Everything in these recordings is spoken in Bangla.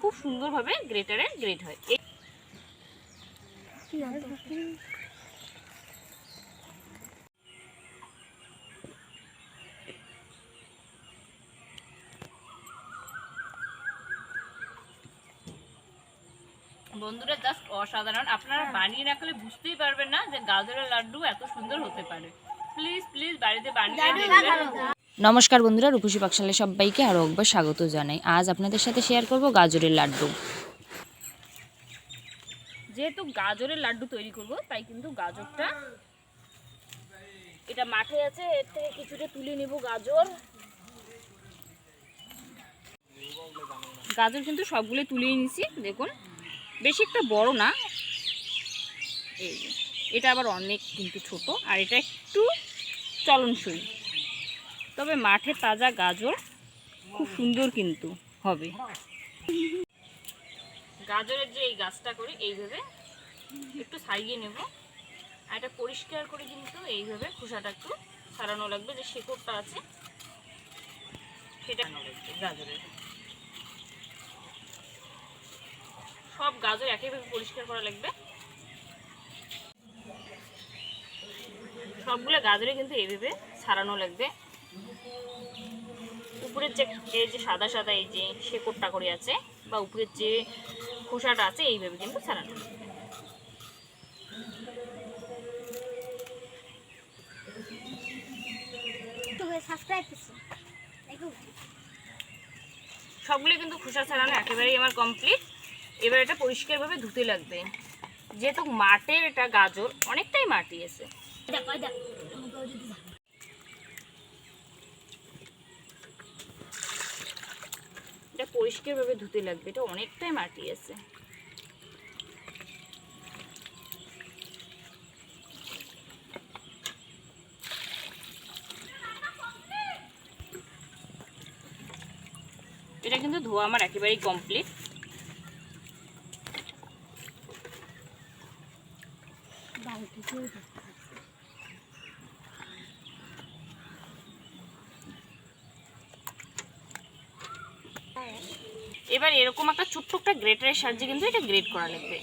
খুব সুন্দরভাবে গ্রেটারে গ্রেট হয়। বন্ধুরা জাস্ট অসাধারণ। আপনারা বানিয়ে রাখলে বুঝতেই পারবেন না যে গাজরের লাড্ডু এত সুন্দর হতে পারে। প্লিজ প্লিজ বাড়িতে বানিয়ে নমস্কার বন্ধুরা, রূপসী পাকশালে সবাইকে আরও একবার স্বাগত জানাই। আজ আপনাদের সাথে শেয়ার করব গাজরের লাড্ডু। যেহেতু গাজরের লাড্ডু তৈরি করব, তাই কিন্তু গাজরটা এটা মাঠে আছে, এর থেকে কিছুটা তুলে নেব গাজর। গাজর কিন্তু সবগুলো তুলেই নিছি দেখুন। বেশি একটা বড় না। এটা আবার অনেক কিন্তু ছোট, আর এটা একটু চলনসই তবে মাঠে তাজা গাজর খুব সুন্দর কিন্তু হবে। গাজরের যে এই গাছটা করি এইভাবে একটু সারিয়ে নেব। আর এটা পরিষ্কার করে কিন্তু এইভাবে খোসাটা একটু ছাড়ানো লাগবে যে শেকড়টা আছে। সেটা গাজরের। সব গাজর একইভাবে পরিষ্কার করা লাগবে। সবগুলো গাজরে কিন্তু এইভাবে ছাড়ানো লাগবে। উপরের যে এই যে সাদা সাদা এই যে শেকড়টা করে আছে বা উপরের যে খোসাটা আছে এইভাবে কিন্তু ছাড়ানো সবগুলো কিন্তু খোসা ছাড়ানো একেবারেই আমার কমপ্লিট এবার এটা পরিষ্কারভাবে ধুতে লাগবে। যেহেতু মাটির এটা গাজর অনেকটাই মাটি আছে। এটা পরিষ্কারভাবে ধুতে লাগবে এটা অনেকটাই মাটি আছে। এটা কিন্তু ধোয়া আমার একেবারেই কমপ্লিট এবার এরকম একটা ছোট্ট একটা গ্রেটারের সাহায্যে কিন্তু এটা গ্রেট করা লাগবে।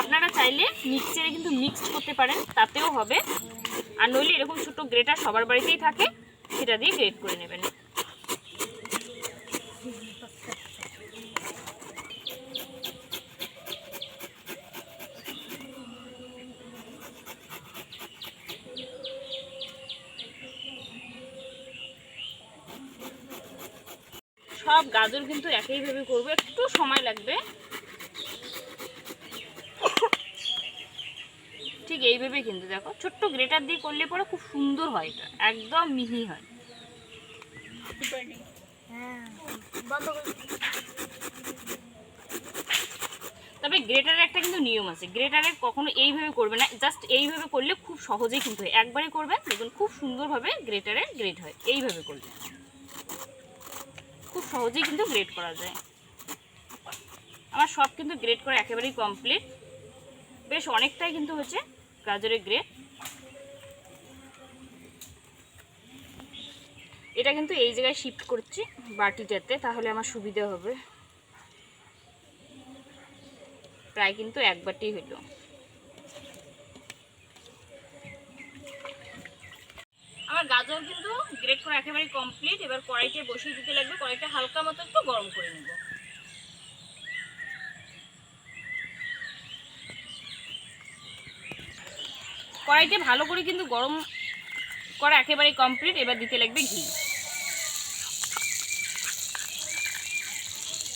আপনারা চাইলে মিক্সারে কিন্তু মিক্সড করতে পারেন, তাতেও হবে। আর নইলে এরকম ছোট গ্রেটার সবার বাড়িতেই থাকে, সেটা দিয়ে গ্রেট করে নেবেন। সব গাজর কিন্তু একইভাবে করব। একটু সময় লাগবে। ঠিক এইভাবে কিন্তু দেখো, ছোট্ট গ্রেটার দিয়ে করলে পরে খুব সুন্দর হয় এটা, একদম মিহি হয়। তবে গ্রেটারের একটা কিন্তু নিয়ম আছে গ্রেটারে কখনো এইভাবে করবে না, জাস্ট এইভাবে করলে খুব সহজেই কিন্তু হয়। একবারে করবেন দেখুন খুব সুন্দরভাবে গ্রেটারের গ্রেট হয়, এইভাবে করলে। খুব সহজেই কিন্তু গ্রেড করা যায়। আমার সব কিন্তু গ্রেড করা একেবারেই কমপ্লিট বেশ অনেকটাই কিন্তু হচ্ছে গাজরের গ্রেড এটা কিন্তু এই জায়গায় শিফট করছি, বাটিটাতে, তাহলে আমার সুবিধা হবে। প্রায় কিন্তু এক বাটি হলো। আমার গাজর কিন্তু গ্রেট করা একেবারে কমপ্লিট এবার কড়াইতে বসিয়ে দিতে লাগবে। কড়াইটা হালকা মতো একটু গরম করে নেব। কড়াইতে ভালো করে কিন্তু গরম করা একেবারে কমপ্লিট এবার দিতে লাগবে ঘি।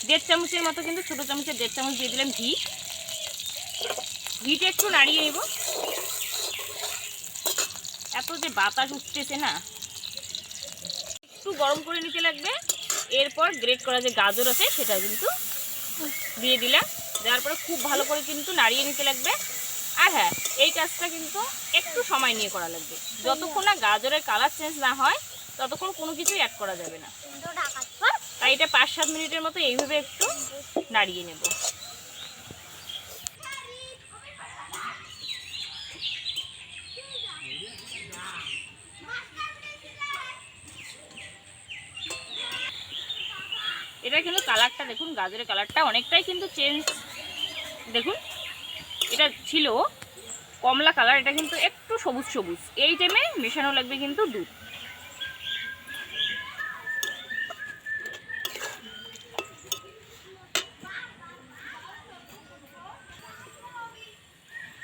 দেড় চামচের মতো কিন্তু ছোটো চামচের দেড় চামচ দিয়ে দিলাম ঘি। ঘিটা একটু নাড়িয়ে নেব। এত যে বাতাস উঠতেছে না। একটু গরম করে নিতে লাগবে। এরপর গ্রেট করা যে গাজর আছে সেটা কিন্তু দিয়ে দিলাম। দেওয়ার পরে খুব ভালো করে কিন্তু নাড়িয়ে নিতে লাগবে। আর হ্যাঁ এই কাজটা কিন্তু একটু সময় নিয়ে করা লাগবে। যতক্ষণ না গাজরের কালার চেঞ্জ না হয় ততক্ষণ কোনো কিছুই অ্যাড করা যাবে না। তাই এটা পাঁচ সাত মিনিটের মতো এইভাবে একটু নাড়িয়ে নেব। এটা কিন্তু কালারটা দেখুন, গাজরের কালারটা অনেকটাই কিন্তু চেঞ্জ দেখুন, এটা ছিল কমলা কালার এটা কিন্তু একটু সবুজ সবুজ। এই টাইমে মেশানো লাগবে কিন্তু দুধ।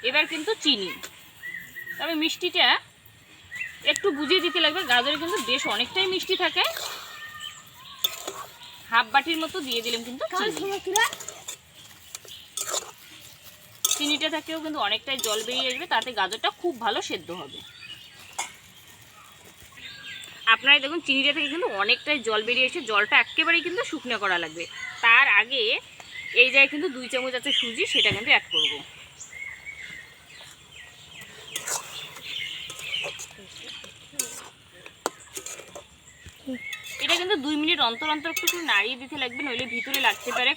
এবার কিন্তু চিনি। তবে মিষ্টিটা একটু বুঝিয়ে দিতে লাগবে, গাজরে কিন্তু বেশ অনেকটাই মিষ্টি থাকে। হাফ বাটির মতো দিয়ে দিলাম কিন্তু চিনি। চিনিটা থেকেও কিন্তু অনেকটাই জল বেরিয়ে আসবে তাতে গাজরটা খুব ভালো সেদ্ধ হবে। আপনারা দেখুন চিনিটা থেকে কিন্তু অনেকটাই জল বেরিয়ে এসে জলটা একেবারেই কিন্তু শুকনো করা লাগবে। তার আগে এই জায়গায় কিন্তু দুই চামচ আছে সুজি সেটা কিন্তু অ্যাড করব এটা কিন্তু দুই মিনিট অন্তর অন্তর একটু নাড়িয়ে দিতে লাগবে, নইলে ভিতরে লাগতে পারে।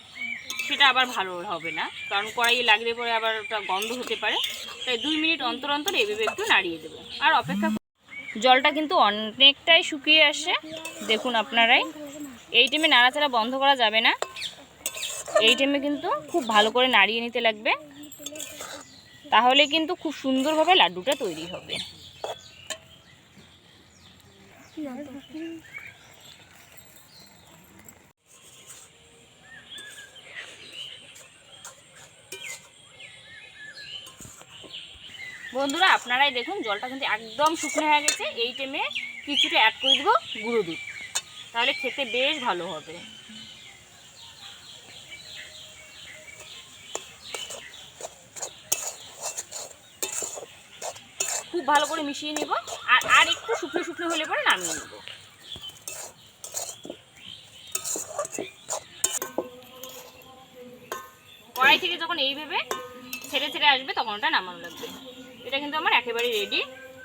সেটা আবার ভালো হবে না, কারণ কড়াইয়ে লাগলে পরে আবার ওটা গন্ধ হতে পারে। তাই দুই মিনিট অন্তর অন্তর এভাবে একটু নাড়িয়ে দেবো। আর অপেক্ষা জলটা কিন্তু অনেকটাই শুকিয়ে আসে। দেখুন আপনারাই, এই টাইমে নাড়াচাড়া বন্ধ করা যাবে না। এই টাইমে কিন্তু খুব ভালো করে নাড়িয়ে নিতে লাগবে। তাহলে কিন্তু খুব সুন্দরভাবে লাড্ডুটা তৈরি হবে। বন্ধুরা, আপনারাই দেখুন, জলটা কিন্তু একদম শুকনো হয়ে গেছে। এই টাইমে কিছুটা অ্যাড করে দেবো গুঁড়ো দুধ। তাহলে খেতে বেশ ভালো হবে। খুব ভালো করে মিশিয়ে নেব, আর আর একটু শুকনো শুকনো হলে পরে নামিয়ে নেব। কড়াই থেকে যখন এইভাবে ছেড়ে ছেড়ে আসবে, তখন ওটা নামানো লাগবে। এটা কিন্তু আমার একেবারে রেডি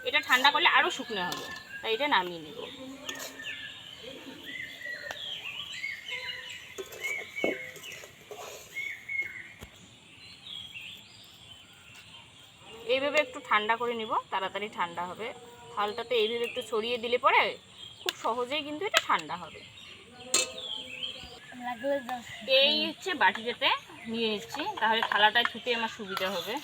এটা ঠান্ডা করলে আরও শুকনো হবে। তাই এটা নামিয়ে নেব। এইভাবে একটু ঠান্ডা করে নিব, তাড়াতাড়ি ঠান্ডা হবে। থালটাতে এইভাবে একটু ছড়িয়ে দিলে পরে খুব সহজেই কিন্তু এটা ঠান্ডা হবে। এই হচ্ছে বাটিটাতে নিয়ে নিচ্ছি। তাহলে থালাটায় ছুটে আমার সুবিধা হবে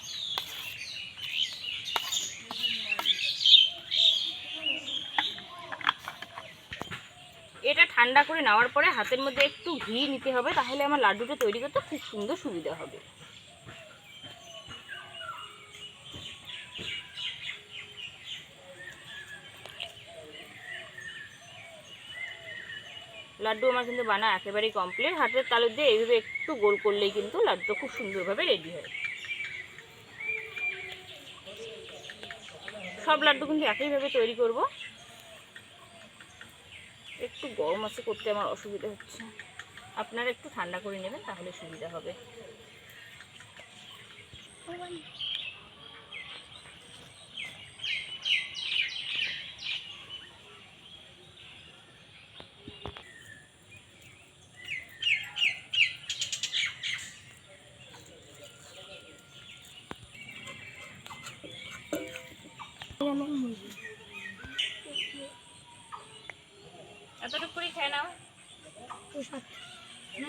এটা ঠান্ডা করে নেওয়ার পরে হাতের মধ্যে একটু ঘি নিতে হবে, তাহলে আমার লাড্ডুটা তৈরি করতে খুব সুন্দর সুবিধা হবে। লাড্ডু আমার কিন্তু বানা একেবারেই কমপ্লিট হাতের তালু দিয়ে এইভাবে একটু গোল করলেই কিন্তু লাড্ডু খুব সুন্দরভাবে রেডি হয়। সব লাড্ডু কিন্তু একইভাবে তৈরি করব। একটু গরম আছে করতে আমার অসুবিধা হচ্ছে। আপনারা একটু ঠান্ডা করে নেবেন, তাহলে সুবিধা হবে। নাও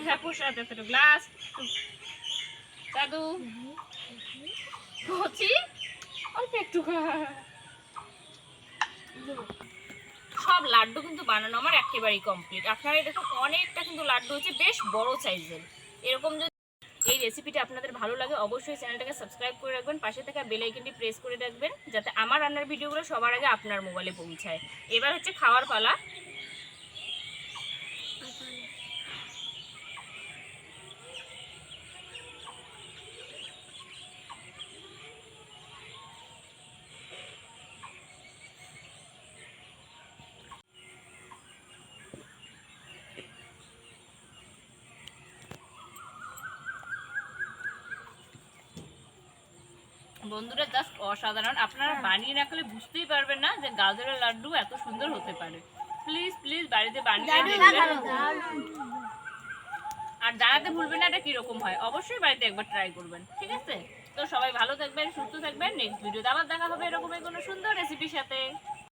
হ্যাঁ এতটুকু গ্লাস দাদু কচি? অল্প একটু। সব লাড্ডু কিন্তু বানানো আমার একেবারেই কমপ্লিট আপনারা দেখুন অনেকটা কিন্তু লাড্ডু হচ্ছে বেশ বড় সাইজের এরকম যদি এই রেসিপিটা আপনাদের ভালো লাগে অবশ্যই চ্যানেলটাকে সাবস্ক্রাইব করে রাখবেন পাশে থাকা বেল আইকনটি প্রেস করে রাখবেন যাতে আমার রান্নার ভিডিওগুলো সবার আগে আপনার মোবাইলে পৌঁছায়। এবার হচ্ছে খাওয়ার পালা। বন্ধুরা জাস্ট অসাধারণ। আপনারা বানিয়ে না খেলে বুঝতেই পারবেন না যে গাজরের লাড্ডু এত সুন্দর হতে পারে। প্লিজ প্লিজ বাড়িতে বানিয়ে আর জানাতে ভুলবেন না এটা কীরকম হয়? অবশ্যই বাড়িতে একবার ট্রাই করবেন ঠিক আছে? তো সবাই ভালো থাকবেন সুস্থ থাকবেন। নেক্সট ভিডিওতে আবার দেখা হবে এরকমই কোনো সুন্দর রেসিপির সাথে।